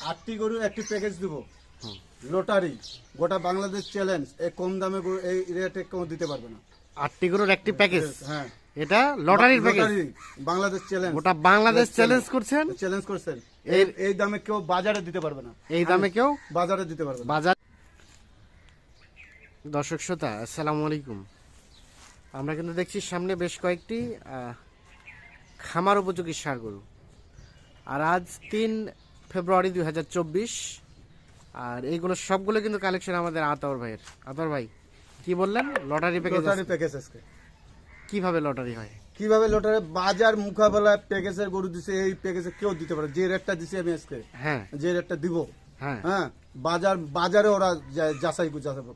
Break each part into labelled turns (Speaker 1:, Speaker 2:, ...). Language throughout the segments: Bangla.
Speaker 1: আটটি গরু একটি প্যাকেজ দিব। লটারি গোটা বাংলাদেশ চ্যালেঞ্জ এই কম দামে গরু এই রেটে কেউ দিতে পারবে না।
Speaker 2: আটটি গরুর একটি প্যাকেজ
Speaker 1: হ্যাঁ।
Speaker 2: এটা লটারির প্যাকেজ
Speaker 1: লটারি বাংলাদেশ চ্যালেঞ্জ
Speaker 2: গোটা বাংলাদেশ চ্যালেঞ্জ করছেন?
Speaker 1: চ্যালেঞ্জ করছেন। এই এই দামে কেউ বাজারে দিতে পারবে না।
Speaker 2: এই দামে কেউ
Speaker 1: বাজারে দিতে পারবে না।
Speaker 2: বাজার দর্শক শ্রোতা আসসালামু আলাইকুম। আমরা কিন্তু দেখছি সামনে বেশ কয়েকটি আহ, খামার উপযোগী সার গরু। আর আজ তিন ফেব্রুয়ারি দুই হাজার চব্বিশ। আর এইগুলো সবগুলো কিন্তু কালেকশন আমাদের আতর ভাইয়ের। আতর ভাই কি বললেন? লটারি প্যাকেজ
Speaker 1: লটারি প্যাকেজ আজকে।
Speaker 2: কীভাবে লটারি হয়?
Speaker 1: কীভাবে লটারি বাজার মুকাবেলা প্যাকেজের গরু দিছে এই প্যাকেজে কেউ দিতে পারে যে রেটটা দিছি আমি আজকে
Speaker 2: হ্যাঁ।
Speaker 1: যে রেটটা দিব।
Speaker 2: হ্যাঁ।
Speaker 1: হ্যাঁ বাজার বাজারে ওরা যাচাই যাচাই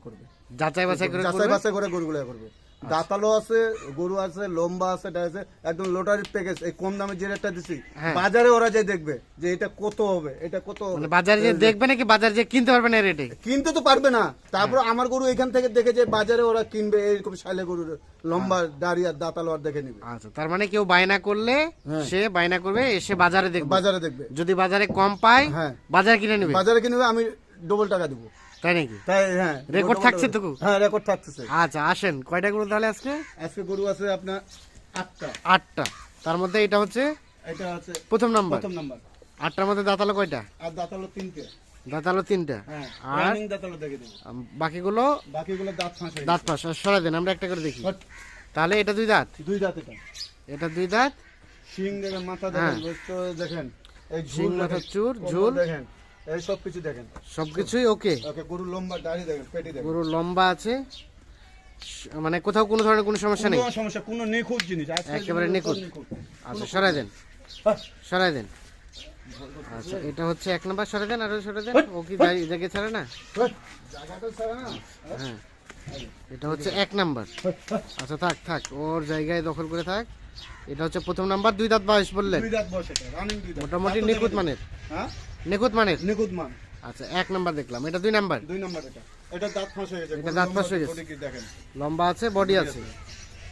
Speaker 1: করবে।
Speaker 2: যাচাই বাছাই করে
Speaker 1: যাচাই? বাছাই করে গরুগুলো করবে। দাঁতালো আছে গরু আছে লম্বা আছে এটা আছে একদম লটারি প্যাকেজ এই কম দামে যে রেটটা দিছি
Speaker 2: হ্যাঁ।
Speaker 1: বাজারে ওরা যাই দেখবে যে এটা কত হবে এটা কত
Speaker 2: মানে বাজারে যে দেখবে নাকি বাজারে যে কিনতে পারবে না রেটে
Speaker 1: কিনতে তো পারবে না। তারপর আমার গরু এখান থেকে দেখে যে বাজারে ওরা কিনবে এইরকম শালে গরুর লম্বা দাঁড়িয়ে দাঁতালো আর দেখে নিবে।
Speaker 2: আচ্ছা তার মানে কেউ বায়না করলে
Speaker 1: হ্যাঁ।
Speaker 2: সে বায়না করবে এসে বাজারে দেখবে।
Speaker 1: বাজারে দেখবে।
Speaker 2: যদি বাজারে কম পায়
Speaker 1: হ্যাঁ।
Speaker 2: বাজারে কিনে নেবে।
Speaker 1: বাজারে কিনবে আমি ডবল টাকা দিব।
Speaker 2: তাই নাকি?
Speaker 1: তাই হ্যাঁ
Speaker 2: রেকর্ড থাকছে তো?
Speaker 1: হ্যাঁ রেকর্ড থাকতেছে।
Speaker 2: আচ্ছা আসেন কয়টা গরু তাহলে আজকে?
Speaker 1: আজকে গরু আছে আপনার আটটা।
Speaker 2: আটটা। তার মধ্যে এটা হচ্ছে?
Speaker 1: এটা আছে
Speaker 2: প্রথম নাম্বার।
Speaker 1: প্রথম নাম্বার।
Speaker 2: আটটার মধ্যে দাঁতালো কয়টা?
Speaker 1: আর দাঁতালো তিনটে।
Speaker 2: দাঁতালো তিনটা।
Speaker 1: হ্যাঁ
Speaker 2: আর
Speaker 1: দাঁতালো দেখে দেবো।
Speaker 2: বাকিগুলো?
Speaker 1: বাকিগুলো দাঁত ফাঁস
Speaker 2: দাঁত পাশ সরাই দেন আমরা একটা করে দেখি। তাহলে এটা দুই দাঁত?
Speaker 1: দুই দাঁত এটা।
Speaker 2: এটা দুই দাঁত?
Speaker 1: শিং দেখেন মাথা
Speaker 2: হ্যাঁ।
Speaker 1: দেখেন দেখেন। এই
Speaker 2: শিং,
Speaker 1: ঝুল
Speaker 2: মাথা, চুর, ঝুল।
Speaker 1: দেখেন। এই সব কিছু দেখেন।
Speaker 2: সবকিছুই ওকে
Speaker 1: ওকে গরু লম্বা দাড়ি দেখেন পেটি দেখেন।
Speaker 2: গরু লম্বা আছে। মানে কোথাও কোনো ধরনের কোনো সমস্যা নেই?
Speaker 1: কোনো সমস্যা কোনো নিখুঁত জিনিস
Speaker 2: একেবারে নিখুঁত। আচ্ছা সরাই দেন।
Speaker 1: হ্যাঁ।
Speaker 2: সরাই দেন। আচ্ছা এটা হচ্ছে এক নাম্বার সরাই দেন আরও সরাই দেন। ও কি জায়গা- জায়গায় ছাড়ে না?
Speaker 1: হ্যাঁ, জায়গাটা ছাড়া না।
Speaker 2: হ্যাঁ। এটা হচ্ছে এক নাম্বার। আচ্ছা থাক থাক। ওর জায়গায় দখল করে থাক। এটা হচ্ছে প্রথম নাম্বার দুই দাঁত বয়স বললেন। মোটামুটি নিখুঁত মানের।
Speaker 1: হ্যাঁ?
Speaker 2: নিখুঁত মানের
Speaker 1: নিখুঁত মান
Speaker 2: আচ্ছা এক নাম্বার দেখলাম। এটা দুই নাম্বার?
Speaker 1: দুই নম্বর এটা। এটা দাঁত ফাঁস হয়ে গেছে।
Speaker 2: এটা দাঁত ফাঁস হয়ে গেছে।
Speaker 1: দেখেন?
Speaker 2: লম্বা আছে বডি আছে?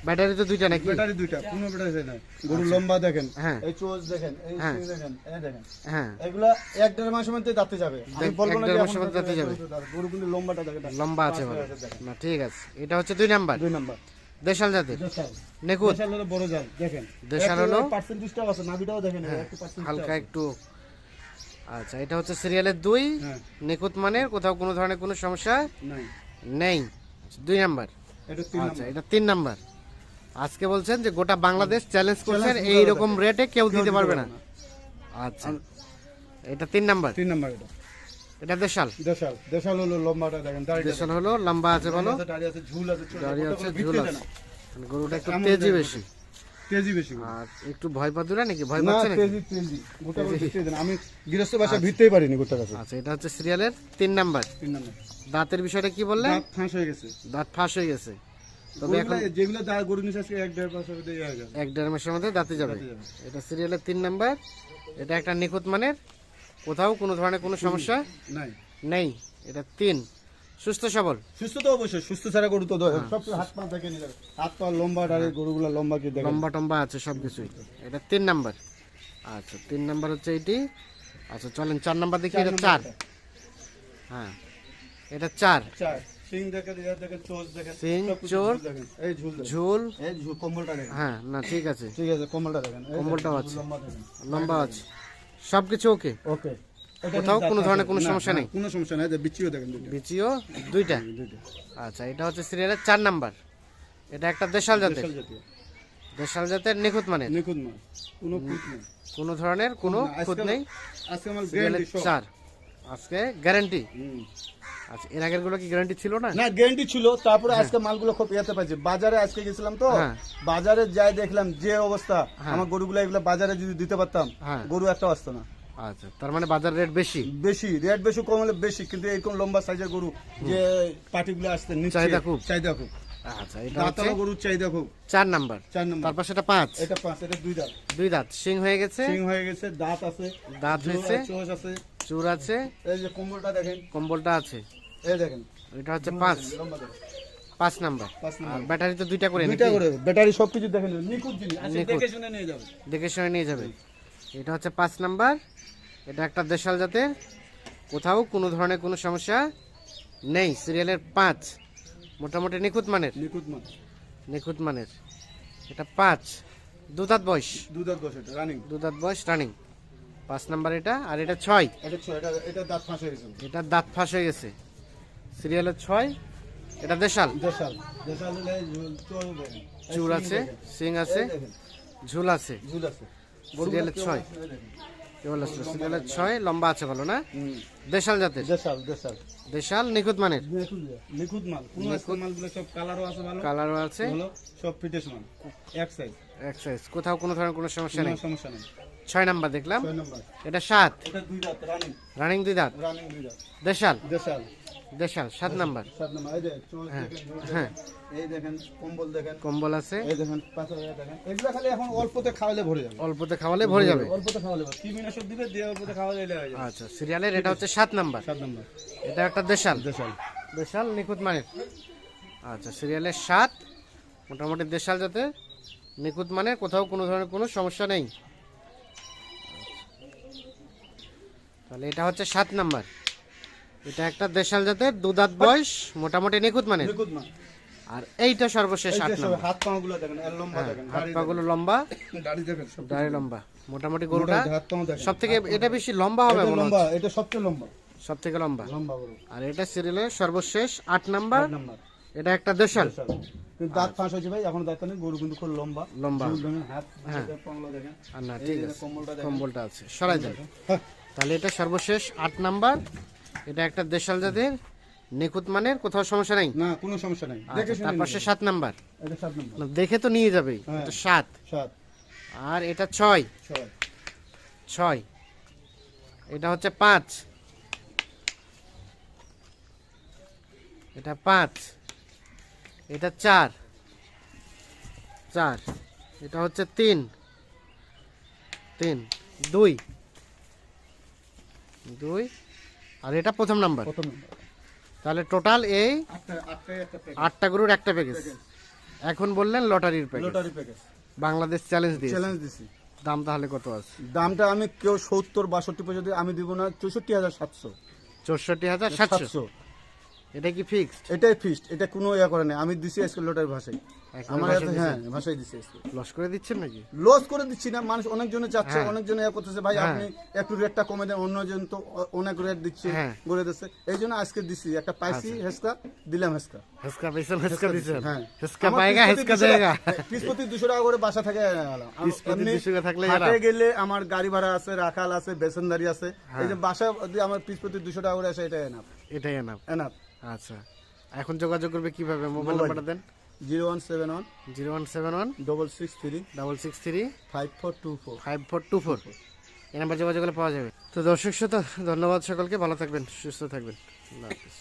Speaker 2: ব্যাটারি তো দুইটা নাকি?
Speaker 1: ব্যাটারি দুইটা কোনো ব্যাটারি নাই। গরু লম্বা দেখেন
Speaker 2: হ্যাঁ।
Speaker 1: এই চোজ দেখেন এই
Speaker 2: হ্যাঁ।
Speaker 1: দেখেন এই দেখেন।
Speaker 2: হ্যাঁ।
Speaker 1: এগুলা এক দেড় মাসের মধ্যে দাঁতে যাবে। আমি বলব
Speaker 2: এক দেড় মাসের মধ্যে দাঁতে যাবে।
Speaker 1: গরু কিন্তু লম্বাটা দেখেন
Speaker 2: লম্বা আছে ভালো না ঠিক আছে। এটা হচ্ছে দুই নাম্বার?
Speaker 1: দুই নম্বর।
Speaker 2: দেশাল জাতের?
Speaker 1: দেশাল।
Speaker 2: নিখুঁত?
Speaker 1: দেশাল হলো বড় জাল দেখেন।
Speaker 2: দেশাল হলো-
Speaker 1: পার্সেন্টেজটাও আছে নাভিটাও দেখেন
Speaker 2: হালকা একটু আচ্ছা এটা হচ্ছে সিরিয়ালের দুই।
Speaker 1: হ্যাঁ।
Speaker 2: নিখুঁত মানের কোথাও কোনো ধরনের কোনো সমস্যা
Speaker 1: নেই।
Speaker 2: আচ্ছা, দুই নাম্বার। আচ্ছা এটা তিন নাম্বার। আজকে বলছেন যে গোটা বাংলাদেশ চ্যালেঞ্জ করছেন এই রকম রেটে কেউ দিতে পারবে না। আচ্ছা এটা তিন নাম্বার।
Speaker 1: তিন নম্বর এটা।
Speaker 2: এটা দেশাল।
Speaker 1: দেশাল। দেশাল হলো লম্বাটা দেখেন
Speaker 2: দেশাল হলো লম্বা আছে ভালো
Speaker 1: লম্বা আছে, দাড়ি আছে ঝুল আছে
Speaker 2: আছে ঝুল আছে। মানে গরুটা একটু তেজি বেশি।
Speaker 1: তেজি বেশি
Speaker 2: আর একটু ভয় পাতুরা নাকি? ভয় পাচ্ছে নাকি?
Speaker 1: তেজি তেজি গোটা আমি গৃহস্থ বাসা ভিত্তেই পারিনি গোটা কাছে
Speaker 2: আচ্ছা এটা হচ্ছে সিরিয়ালের তিন নাম্বার।
Speaker 1: তিন নম্বর।
Speaker 2: দাঁতের বিষয়টা কি বললেন
Speaker 1: দাঁত ফাঁস হয়ে গেছে।
Speaker 2: দাঁত ফাঁস হয়ে গেছে। তবে এখন
Speaker 1: যেগুলো দাঁত গরু নিচে আজকে এক দেড়
Speaker 2: এক মাসের মধ্যে দাঁতে যাবে।
Speaker 1: দাঁতে যাবে।
Speaker 2: এটা সিরিয়ালের তিন নাম্বার। এটা একটা নিখুঁত মানের। কোথাও কোনো ধরনের কোনো সমস্যা
Speaker 1: নাই।
Speaker 2: নেই। এটা তিন। সুস্থ সবল।
Speaker 1: সুস্থ তো অবশ্যই সুস্থ ছাড়া গরু তো দয় সব হাত পা দেখে নিয়ে হাত পা লম্বা ডারে গরুগুলা লম্বা কি দেখেন?
Speaker 2: লম্বা টম্বা আছে সব কিছুই এটা তিন নাম্বার। আচ্ছা তিন নাম্বার হচ্ছে এটি। আচ্ছা চলেন চার নাম্বার দেখি এটা চার। হ্যাঁ এটা চার।
Speaker 1: চার। সিং দেখেন দেখেন দেখেন কিছু
Speaker 2: চোর,
Speaker 1: এই ঝুল
Speaker 2: ঝুল।
Speaker 1: এই ঝুল কম্বলটা দেখেন।
Speaker 2: হ্যাঁ না ঠিক আছে।
Speaker 1: ঠিক আছে কম্বলটা দেখেন।
Speaker 2: কম্বলটাও আছে।
Speaker 1: লম্বা
Speaker 2: আছে। সব কিছু ওকে?
Speaker 1: ওকে।
Speaker 2: কোথাও কোনো ধরনের কোনো সমস্যা নেই?
Speaker 1: কোনো সমস্যা নাই বিচিও দেখেন
Speaker 2: বিচিও দুইটা?
Speaker 1: দুইটা।
Speaker 2: আচ্ছা এটা হচ্ছে সিরিয়ালের চার নাম্বার। এটা একটা দেশাল জাতের। দেশাল জাতের নিখুঁত মানের।
Speaker 1: নিখুঁত কোনো খুঁত নেই।
Speaker 2: কোনো ধরনের কোনো খুঁত নেই।
Speaker 1: আজকে আমার গ্যারান্টি
Speaker 2: চার। আজকে গ্যারান্টি আচ্ছা এর আগেরগুলো কি গ্যারান্টি ছিল না?
Speaker 1: না গ্যারান্টি ছিল তারপরে আজকে মালগুলো খুব ইয়েতে পাইছি। বাজারে আজকে গেছিলাম তো
Speaker 2: হ্যাঁ।
Speaker 1: বাজারে যাই দেখলাম যে অবস্থা আমার গরুগুলো এগুলো বাজারে যদি দিতে পারতাম
Speaker 2: হ্যাঁ।
Speaker 1: গরু একটা আসতো না।
Speaker 2: আচ্ছা তার মানে বাজার রেট বেশি?
Speaker 1: বেশি রেট বেশি কম হলে বেশি কিন্তু এরকম লম্বা সাইজের গরু যে পার্টিগুলো আসতে
Speaker 2: চাহিদা খুব।
Speaker 1: চাহিদা খুব।
Speaker 2: আচ্ছা এটা হচ্ছে
Speaker 1: গরুর চাহিদা খুব।
Speaker 2: চার নাম্বার।
Speaker 1: চার নম্বর।
Speaker 2: তারপর সেটা পাঁচ?
Speaker 1: এটা পাঁচ এটা দুই দাঁত।
Speaker 2: দুই দাঁত। সিং হয়ে গেছে?
Speaker 1: সিং হয়ে গেছে দাঁত আছে
Speaker 2: দাঁত হয়েছে?
Speaker 1: আর আছে।
Speaker 2: চুর আছে?
Speaker 1: এই যে কোমরটা দেখেন।
Speaker 2: কম্বলটা আছে?
Speaker 1: এই দেখেন।
Speaker 2: এটা হচ্ছে পাঁচ। পাঁচ নাম্বার।
Speaker 1: পাঁচ
Speaker 2: আর
Speaker 1: নম্বর
Speaker 2: ব্যাটারি তো দুইটা করে
Speaker 1: দুইটা
Speaker 2: নাকি?
Speaker 1: করে। ব্যাটারি সবকিছু দেখেন নিখুঁত জিনিস। আচ্ছা দেখে শুনে নিয়ে যাবে।
Speaker 2: দেখে শুনে নিয়ে যাবে। এটা হচ্ছে পাঁচ নাম্বার। এটা একটা দেশাল জাতের। কোথাও কোনো ধরনের কোনো সমস্যা নেই। সিরিয়ালের পাঁচ। মোটামুটি নিখুঁত মানের?
Speaker 1: নিখুঁত মাল
Speaker 2: নিখুঁত মানের। এটা পাঁচ। দুধাত বয়স?
Speaker 1: দুধাত বসে এটা রানিং
Speaker 2: দুধাত বয়স রানিং পাঁচ নাম্বার এটা আর এটা ছয়।
Speaker 1: এটা ছয় এটা এটা দাঁত ফাঁস হয়ে গেছে।
Speaker 2: এটা দাঁত ফাঁস হয়ে গেছে। সিরিয়ালের ছয়। এটা দেশাল?
Speaker 1: দেশাল। দেশাল চুর
Speaker 2: আছে সিং আছে ঝুল আছে।
Speaker 1: ঝুল আছে।
Speaker 2: সিরিয়ালের ছয়। কেবল সিরিয়ালের ছয় লম্বা আছে ভালো না? দেশাল জাতের?
Speaker 1: দেশাল দেশাল।
Speaker 2: দেশাল নিখুঁত মানের?
Speaker 1: নিখুঁত মাল। কোন মালগুলো সব কালারও আছে ভালো।
Speaker 2: কালারও আছে।
Speaker 1: সব ফিটেস মাল। এক সাইজ
Speaker 2: এক সাইজ কোথাও কোনো ধরনের কোনো সমস্যা নেই?
Speaker 1: সমস্যা নেই।
Speaker 2: ছয় নাম্বার দেখলাম। এটা সাত।
Speaker 1: রানিং
Speaker 2: দুই দাঁত
Speaker 1: রানিং দুই দাঁত।
Speaker 2: দেশাল?
Speaker 1: দেশাল।
Speaker 2: দেশাল সাত নাম্বার।
Speaker 1: সাত নম্বর। এই দেখেন
Speaker 2: হ্যাঁ।
Speaker 1: এই দেখেন কম্বল দেখেন।
Speaker 2: কম্বল আছে।
Speaker 1: এই দেখেন পাথর দেখেন এগুলো খালি এখন অল্পতে খাওয়ালে ভরে যাবে।
Speaker 2: অল্পতে খাওয়ালে ভরে যাবে।
Speaker 1: অল্পতে খাওয়ালে ভরে দিবে দিয়ে অল্পতে খাওয়ালে এলে হয়ে যাবে।
Speaker 2: আচ্ছা সিরিয়ালের এটা হচ্ছে সাত নাম্বার।
Speaker 1: সাত নম্বর।
Speaker 2: এটা একটা দেশাল।
Speaker 1: দেশাল।
Speaker 2: দেশাল নিখুঁত মানের। আচ্ছা সিরিয়ালের সাত। মোটামুটি দেশাল যাতে নিখুঁত মানের কোথাও কোনো ধরনের কোনো সমস্যা নেই। তাহলে এটা হচ্ছে সাত নাম্বার। এটা একটা দেশাল জাতের দুধাত বয়স মোটামুটি নিখুঁত মানে
Speaker 1: নিখুঁত মাল
Speaker 2: আর এইটা সর্বশেষ আট
Speaker 1: সব হাত পা গুলো দেখেন এর লম্বা
Speaker 2: হ্যাঁ,
Speaker 1: দেখেন
Speaker 2: হাত
Speaker 1: দাড়ি
Speaker 2: পাগুলো লম্বা।
Speaker 1: দাড়ি দেখেন সব
Speaker 2: দাড়ি লম্বা মোটামুটি গরুটা
Speaker 1: মোটামুটি হাত পা দেখেন।
Speaker 2: সব থেকে এটা বেশি লম্বা হবে মনে
Speaker 1: লম্বা এটা সবচেয়ে লম্বা।
Speaker 2: সব থেকে লম্বা?
Speaker 1: লম্বা গরু।
Speaker 2: আর এটা সিরিয়ালের সর্বশেষ আট নাম্বার?
Speaker 1: নাম্বার।
Speaker 2: এটা একটা দেশাল।
Speaker 1: কিন্তু দাঁত ফাঁস হয়েছে ভাই এখন দাঁত নেই গরু কিন্তু খুব লম্বা।
Speaker 2: লম্বা।
Speaker 1: হাত
Speaker 2: হ্যাঁ।
Speaker 1: দেখেন,
Speaker 2: আর না ঠিক আছে।
Speaker 1: কম্বলটা
Speaker 2: আছে সরাই দেন।
Speaker 1: হ্যাঁ,
Speaker 2: তাহলে এটা সর্বশেষ আট নাম্বার। এটা একটা দেশাল জাতের নিখুঁত মানের কোথাও সমস্যা নেই?
Speaker 1: না কোনো সমস্যা নাই। দেখে
Speaker 2: আচ্ছা, তার পাশে সাত নাম্বার।
Speaker 1: এটা সাত নম্বর।
Speaker 2: না, দেখে তো নিয়ে যাবে
Speaker 1: হ্যাঁ।
Speaker 2: এটা সাত।
Speaker 1: সাত।
Speaker 2: আর এটা ছয়।
Speaker 1: ছয়।
Speaker 2: ছয়। এটা হচ্ছে পাঁচ। এটা পাঁচ। এটা চার। চার। এটা হচ্ছে তিন। তিন। দুই। দুই। আর এটা প্রথম নাম্বার।
Speaker 1: প্রথম নম্বর।
Speaker 2: তাহলে টোটাল এই
Speaker 1: আটটা
Speaker 2: গরুর একটা প্যাকেজ এখন বললেন লটারির package
Speaker 1: lottery package
Speaker 2: Bangladesh challenge দিয়ে
Speaker 1: চ্যালেঞ্জ দিছি।
Speaker 2: দাম তাহলে কত আছে?
Speaker 1: দামটা আমি কেউ সত্তর বাষট্টি পর্যন্ত আমি দিব না চৌষট্টি হাজার সাতশো।
Speaker 2: চৌষট্টি হাজার সাতশো। এটা কি ফিক্সড
Speaker 1: এটাই ফিক্সড এটা কোনো ইয়া করে না আমি দিছি আজকে লটারি ভাষায়। আমার কাছে হ্যাঁ ভাষায় দিছি
Speaker 2: লস করে দিচ্ছেন নাকি?
Speaker 1: লস করে দিচ্ছি না মানুষ অনেক জনে চাচ্ছে
Speaker 2: হ্যাঁ।
Speaker 1: অনেক জনে ইয়া করতেছে ভাই
Speaker 2: হ্যাঁ।
Speaker 1: আপনি একটু রেটটা কমে দেন অন্যজন তো অনেক রেট দিচ্ছে
Speaker 2: হ্যাঁ।
Speaker 1: বলে দিচ্ছে। এই জন্য আজকে দিছি একটা পাইছি আচ্ছা। হেসকা দিলাম হেসকা
Speaker 2: হেসকা হেসকা
Speaker 1: হ্যাঁ।
Speaker 2: হেসকা হেসকা
Speaker 1: 200 টাকা করে বাসা থেকে
Speaker 2: 200 টাকা থাকলে
Speaker 1: হাটে গেলে আমার গাড়ি ভাড়া আছে রাখাল আছে বেসনদারি আছে। এই যে বাসা আমার পিস প্রতি 200 টাকা করে আসে এটাই এনাফ
Speaker 2: এটাই এনাফ
Speaker 1: এনাফ
Speaker 2: আচ্ছা। এখন যোগাযোগ করবে কীভাবে?
Speaker 1: মোবাইল।
Speaker 2: নাম্বারটা দেন।
Speaker 1: Zero one seven one
Speaker 2: zero one seven one
Speaker 1: double six three
Speaker 2: double six three
Speaker 1: five four two four
Speaker 2: five four two four এই নাম্বার যোগাযোগ করলে পাওয়া যাবে। তো দর্শক শ্রোতা ধন্যবাদ সকলকে। ভালো থাকবেন সুস্থ থাকবেন। আল্লাহ হাফিজ।